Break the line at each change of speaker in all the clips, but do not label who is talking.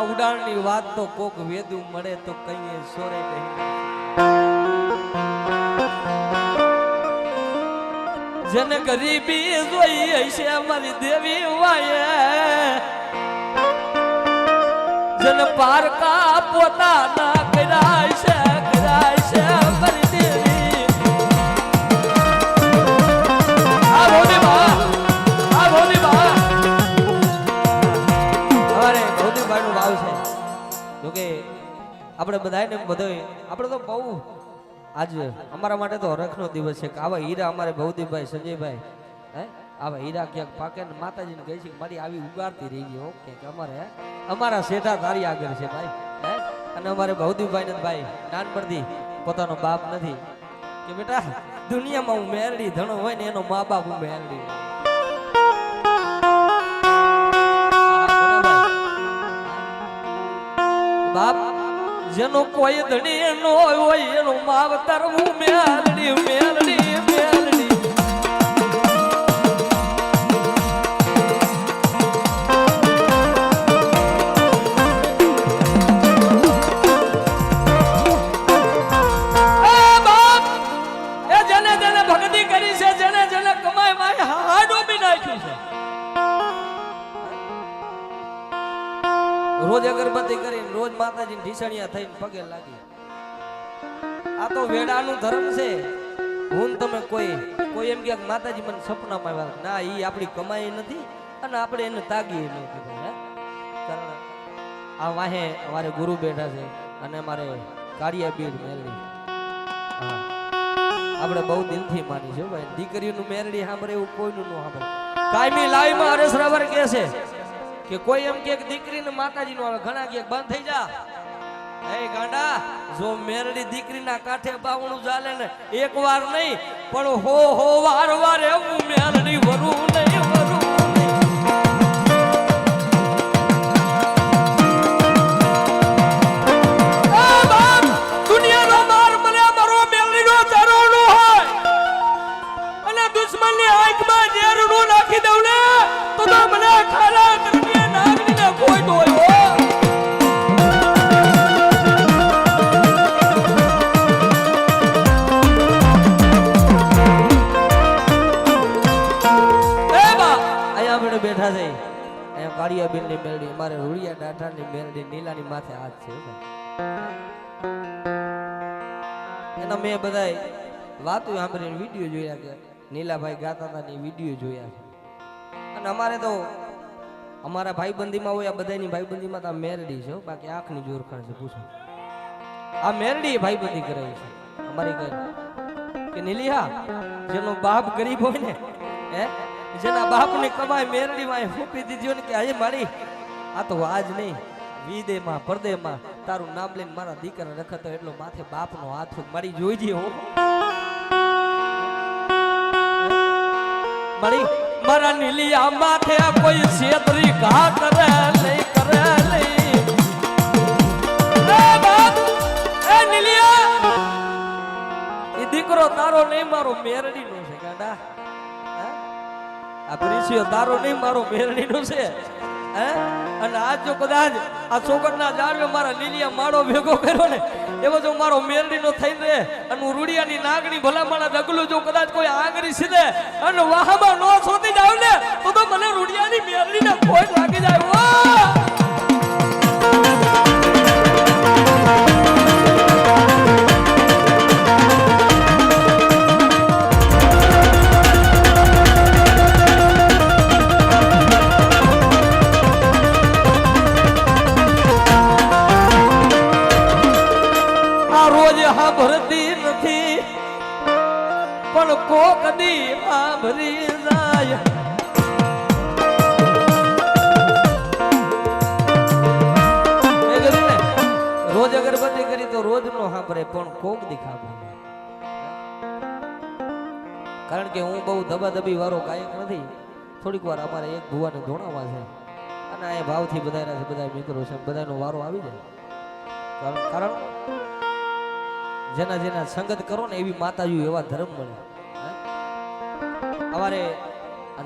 ના ઉડાણની વાત તો કોક વેદું મળે તો કહીએ, સોરે જેને ગરીબી જોઈ છે અમારી દેવી વાયે, જેને પારકા પોતાના કરાય છે કરાય છે અમારી દેવી. આપણે બધાને બધો આપણે તો બહુ આજ અમારા માટે તો હરખનો દિવસ છે કે આવા હીરા અમારે ભૌતિકભાઈ સંજયભાઈ, હે? આવા હીરા ક્યાંક પાકે ને માતાજીને કહે છે કે મારી આવી ઉગાડતી રહી ગઈ, ઓકે, કે અમારે? અમારા શેઠા તારી આગળ છે ભાઈ, હે? અને અમારે ભૌતિકભાઈ ને ભાઈ, નાનપણથી પોતાનો બાપ નથી. કે બેટા, દુનિયામાં હું મેરડી ધણો હોય ને એનો મા બાપ હું મેરડી. જેનો કોઈ ધણી નો હોય એનું માવતર હું મેલડી મેલડી રોજ અગરબત્તી કરીને રોજ માતાજીને ઢીસણિયા થઈને પગે લાગી. આ તો વેડાનું ધર્મ છે. હું તમે કોઈ કોઈ એમ કે માતાજી મને સપનામાં આવ્યા ના એ આપણી કમાઈ નથી અને આપણે એને તાગીએ નથી કારણ આ વાહે અમારે ગુરુ બેઠા છે અને અમારે કાળિયા બીડ મેલડી આપણે બહુ દિલથી માની છે ભાઈ. દીકરીનું મેરડી સાંભળે એવું કોઈનું ન સાંભળે. કાયમી લાઈમાં હરેશ રાવર કહે છે કે કોઈ એમ કે માતાજી નું આવે, ઘણા કે બંધ થઈ જા એ ગાંડા, જો મેરડી દીકરીના કાંઠે બાવણું ચાલે ને, એક વાર નહીં, પણ હો હો, વાર વાર એવું મેરડી વરું નહીં. ની મેલડી મારે રૂડિયા ડાઠા ની મેલડી નીલાની માથે હાથ છે. એના મેં બધાય વાતો સાંભળીને વીડિયો જોયા કે નીલાભાઈ ગાતા હતા વીડિયો જોયા છે. અને અમારે તો અમારા ભાઈબંધીમાં હોય, આ બધાની ભાઈબંધીમાં તો આ મેરડી છે બાકી આંખની જોરખાણ છે, પૂછો. આ મેરડી ભાઈબંધી કરે છે. અમારી કઈ કે નીલિયા જેનો બાપ ગરીબ હોય ને, હે? જેના બાપની કમાઈ મેરડીમાં ફૂપી દીધી ને કે હજી મારી આ તો આજ નહીં. વિદેમાં પરદેમાં તારું નામ લઈને મારા દીકરા રખતો એટલો માથે બાપનો હાથ મારી મારી જોઈજે હો. મારી મારા નીલિયા માથે કોઈ છેતરી ઘા કરે લઈ કરે લઈ એ બાપ એ નીલિયા એ દીકરો તારો નહીં મારો મેરડી નો છે ગાડા? આ પ્રિસિયો તારો નહીં મારો મેરડી નો છે, હે? અને આજ જો કદાચ આ ચોકટના જાળવે મારા લીલિયા માળો ભેગો કર્યો ને, એવો જો મારો મેરડી નો થઈ રહે અને હું રૂડિયાની નાગણી ભલામણા ડગલું જો કદાચ કોઈ આંગળી સીધે અને વાહમાં નો શોધી જાવ ને, તો તો મને રૂડિયાની મેરડી ને ખોટ લાગી જાય. રોજ અગરબત્તી કરી તો રોજ નો સાંભળે, પણ કોક દી કારણ કે હું બહુ દબાદબી વાળો ગાયક નથી. થોડીક વાર અમારે એક ભુવાને ધોણાવા છે. અને આ ભાવથી બધાના છે બધા મિત્રો છે બધાનો વારો આવી જાય. કારણ જેના જેના સંગત કરો ને એવી માતાજી એવા ધર્મ મળે? અમારે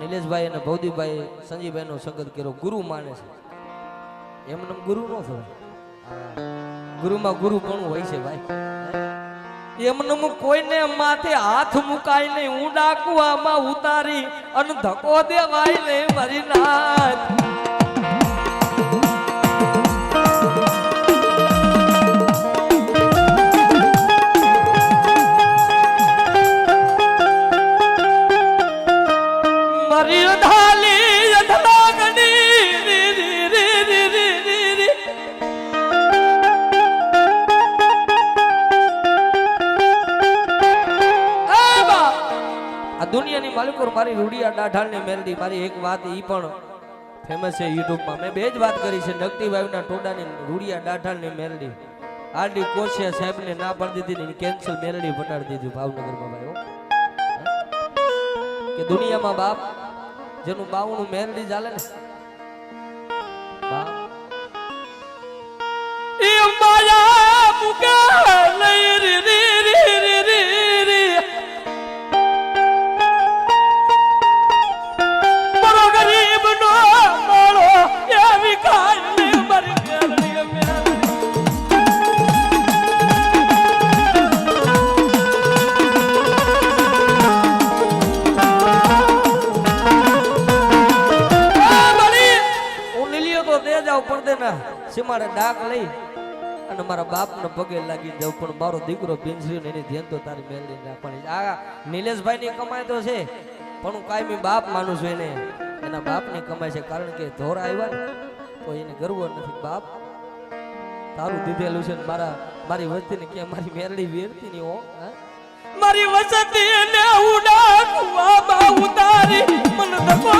નિલેશભાઈ અને ભૌદીભાઈ સંજીભાઈ નો સંગત કર્યો. ગુરુ માને છે. એમને ગુરુ નો થવાય ગુરુમાં ગુરુ પણ હોય છે ભાઈ. એમનું કોઈને માથે હાથ મુકાય નહીં. હું ડાકુઆમાં ઉતારી અને ધકો દેવાય નહીં. મારી નાથ રૂડિયા મેલડી મારી એક વાત ઈ પણ ફેમસ છે યુટ્યુબમાં. મેં બે જ વાત કરી છે. નકટીભાઈના ટોડાની રૂડિયા ડાઢાળની મેલડી આરડી કોશિયા સાહેબને ના પાડી દીધી ને કેન્સલ મેલડી પટાડી દીધી ભાવનગરમાં ભાઈઓ કે દુનિયામાં બાપ જેનું બાવનું મેલડી ચાલે ને, બાપ. એ અંબાયા મુકા લઈ રી સીમાડે ડાક લઈ અને મારા બાપને પગે લાગી જાવ પણ મારો દીકરો પિંજરી એની ધ્યાન તો તારી મેળવી રાખવાની આ નિલેશભાઈ ની કમાઈ તો છે, પણ હું કાયમી બાપ માનું છું એને. એના બાપની કમાઈ છે કારણ કે ધોર આવ્યા તો એને ગર્વ નથી. બાપ, તારું દીધેલું છે મારા, મારી વસ્તી ને કે મારી મેરડી વેરતી ની હો? મારી વસતી ને ઉડા બા ઉતારી મન ધકો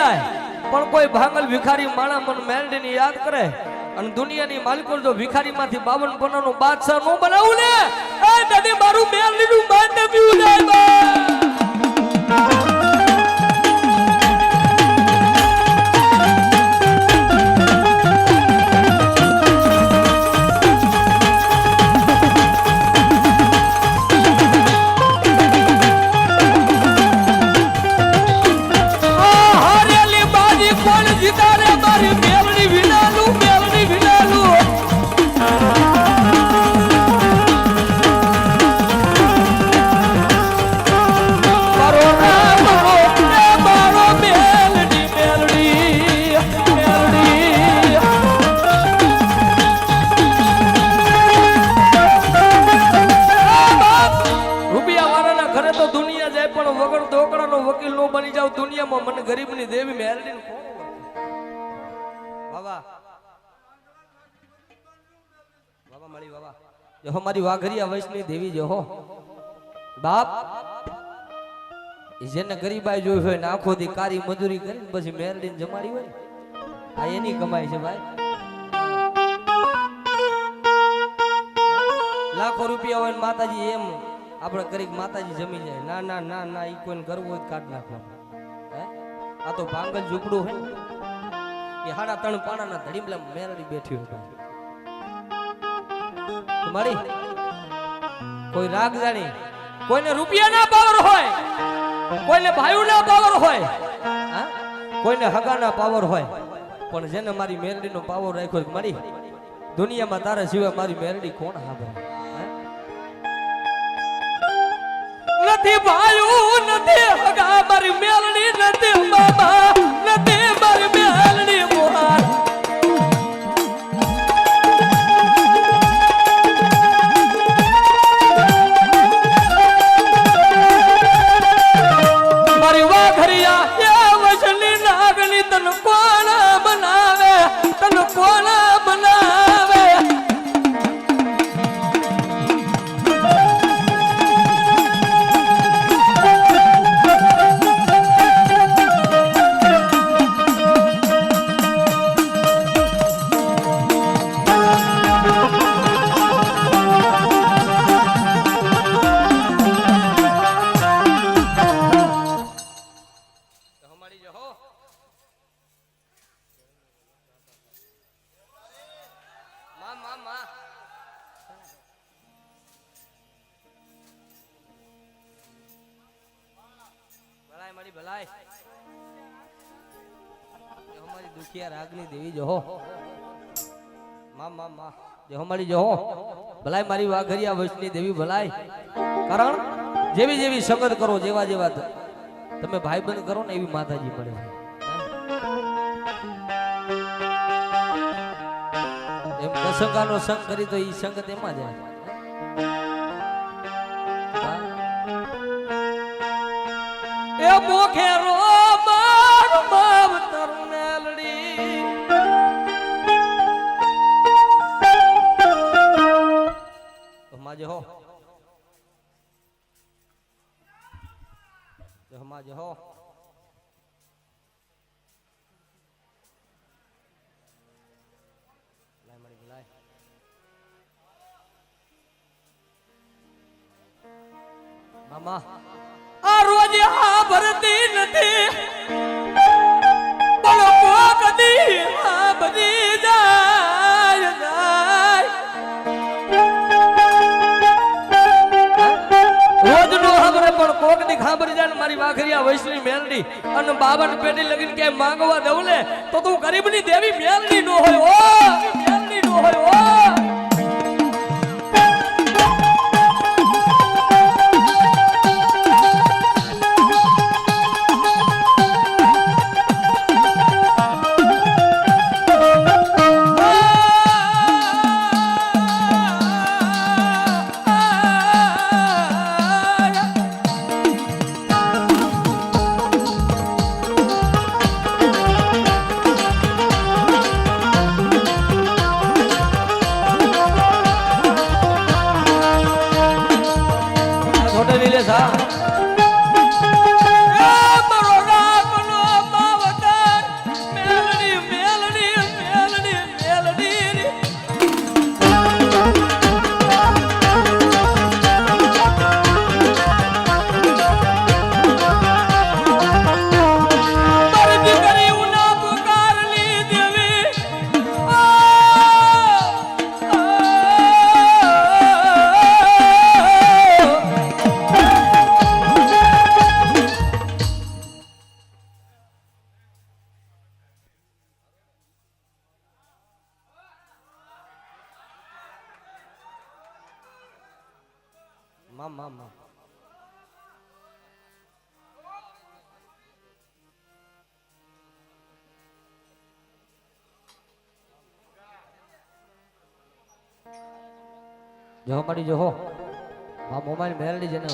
જાય. પણ કોઈ ભાંગલ ભિખારી માણા મન મેલડીને યાદ કરે અને દુનિયાની માલિકો જો ભિખારીમાંથી બાવન પન્નાનું બાદશાહનું બનાવું ને, એ દાદી મારું મેલડીનું માન બી melody વાવા મારી વાવા જો મારી વાઘરિયા વૈષ્ણવી દેવી જો બાપ જેને ગરીબાઈ જોઈ હોય આખો દી કારી મજૂરી કરીને પછી મેલડીને જમાડી હોય આ એની કમાઈ છે ભાઈ. લાખો રૂપિયા હોય ને માતાજી એમ આપણે કરીક માતાજી જમી જાય ના ના ના ના, ઈ કોઈને કરવું હોય કાઢ નાખવા આ તો ભાંગલ ઝૂંપડું હોય એ હાડા ત્રણ પાણાના ધડીમલા મેરડી બેઠી હોય તમારી કોઈ રાગ જાણી, કોઈને રૂપિયાના પાવર હોય, કોઈને ભાઈઓના પાવર હોય કોઈને હગા ના પાવર હોય, પણ જેને મારી મેરડીનો પાવર રાખ્યો મારી દુનિયામાં તારા સિવાય મારી મેરડી કોણ હાબે નથી ભાયુ, નથી હગા, મારી મેરડી નથી, મામા. માં જો અમારી જો મારી વાઘરિયા વૈષ્ણવી દેવી ભલાય. કારણ જેવી જેવી સંગત કરો, જેવા જેવા તમે ભાઈ બંધ કરો ને એવી માતાજી મળે એમ દશંકાનો સંગ કરી તો ઈ સંગત એમાં જાય? એ મોખેરો માજે હો. માજે હો. લાય મળી લાય મામા. આ રોજ આ ભરતી નથી. કોક ખબર જાય ને મારી વાઘરિયા વૈષ્ણવી મેલડી અને બાવન પેટી લગીને ક્યાંય માંગવા દઉં ને તો તું ગરીબની દેવી મેલડી નો હોય ઓ મેલડી નો હોય ઓ જો મળી જો હો. આ મોબાઈલ મેલડી જેને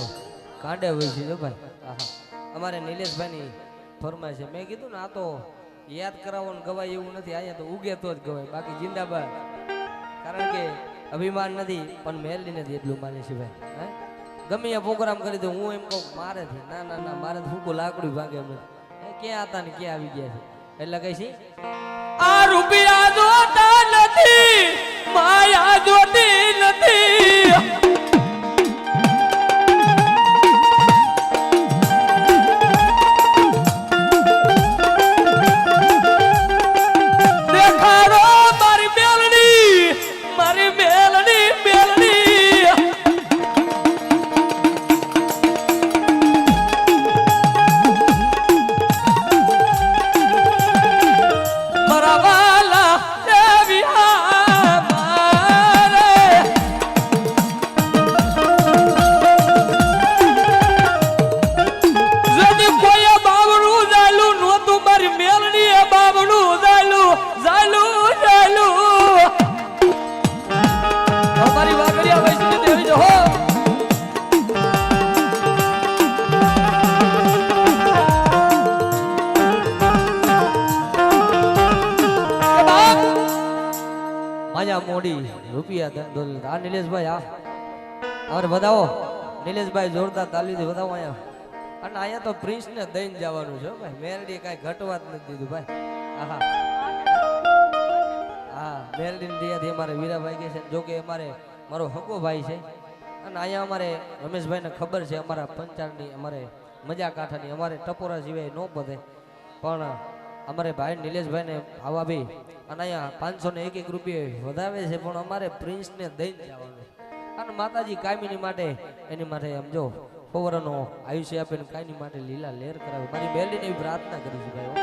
કાંડે હોય છે જો ભાઈ. આહા. અમારે નિલેશભાઈની ફરમાય છે. મેં કીધું ને આ તો યાદ કરાવવાનું ગવાય એવું નથી. અહીંયા તો ઉગે તો જ ગવાય. બાકી જિંદાબાદ. કારણ કે અભિમાન નથી, પણ મેલડી નથી એટલું માને છે ભાઈ. હે? ગમે એ પ્રોગ્રામ કરી દો, હું એમ કહું છે. ના ના ના, મારે ફૂકું લાકડું ભાગે અમે ક્યાં હતા ને ક્યાં આવી ગયા છે? એટલે કઈ છે આ રૂપિયા જોતા નથી, માયા જોતી આ નિલેશભાઈ, આ. અરે વધાવો. નિલેશભાઈ જોરદાર તાલીથી વધાવો અહીંયા. અને અહીંયા તો પ્રિન્સ ને દઈને જવાનું છે ભાઈ. મેરડી કાંઈ ઘટવા જ નથી દીધું, ભાઈ. આહા. હા મેરડી દિયાથી અમારે વીરાભાઈ કહે છે જોકે અમારે મારો હકો ભાઈ છે. અને અહીંયા અમારે રમેશભાઈને ખબર છે, અમારા પંચાળની, અમારે મજા કાંઠાની અમારે ટપોરા સિવાય ન બધે. પણ અમારે ભાઈ નિલેશભાઈને આવા બી અને અહીંયા પાંચસો ને એક એક રૂપિયા વધાવે છે, પણ અમારે પ્રિન્સને દઈને જવાનું અને માતાજી કાયમીની માટે, એની માટે સમજો પવરનો આયુષ્ય આપીને કાયમી માટે લીલા લેર કરાવે મારી બેલીને એવી પ્રાર્થના કરી છે ભાઈ?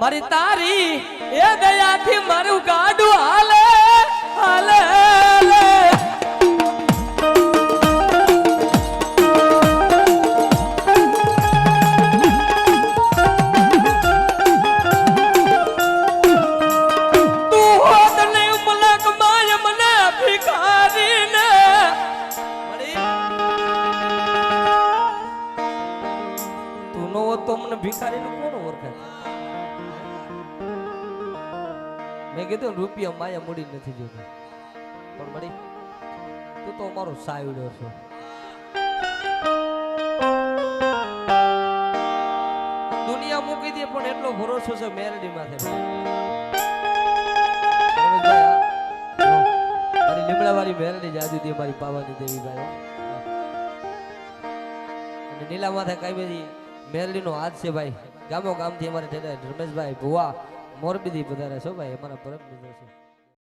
મારી તારી એ દયાથી મારું ગાડું હાલે હાલે. મેં કીધું રૂપિયા માયા મૂડી નથી જોતી. પણ મળી તું તો અમારો સાયડો છો. દુનિયા મૂકી દે, પણ એટલો ભરોસો છે મેરડી માથે. મારી લીમડા વાળી મેરડી જાજુ દે મારી પાવાની દેવી ભાઈ. અને નીલા માથે કઈ બધી મેરડી નો હાથ છે ભાઈ. ગામો ગામથી અમારે રમેશભાઈ ભુવા મોરબીથી પધારે છો ભાઈ? અમારા પરમ મિત્ર છે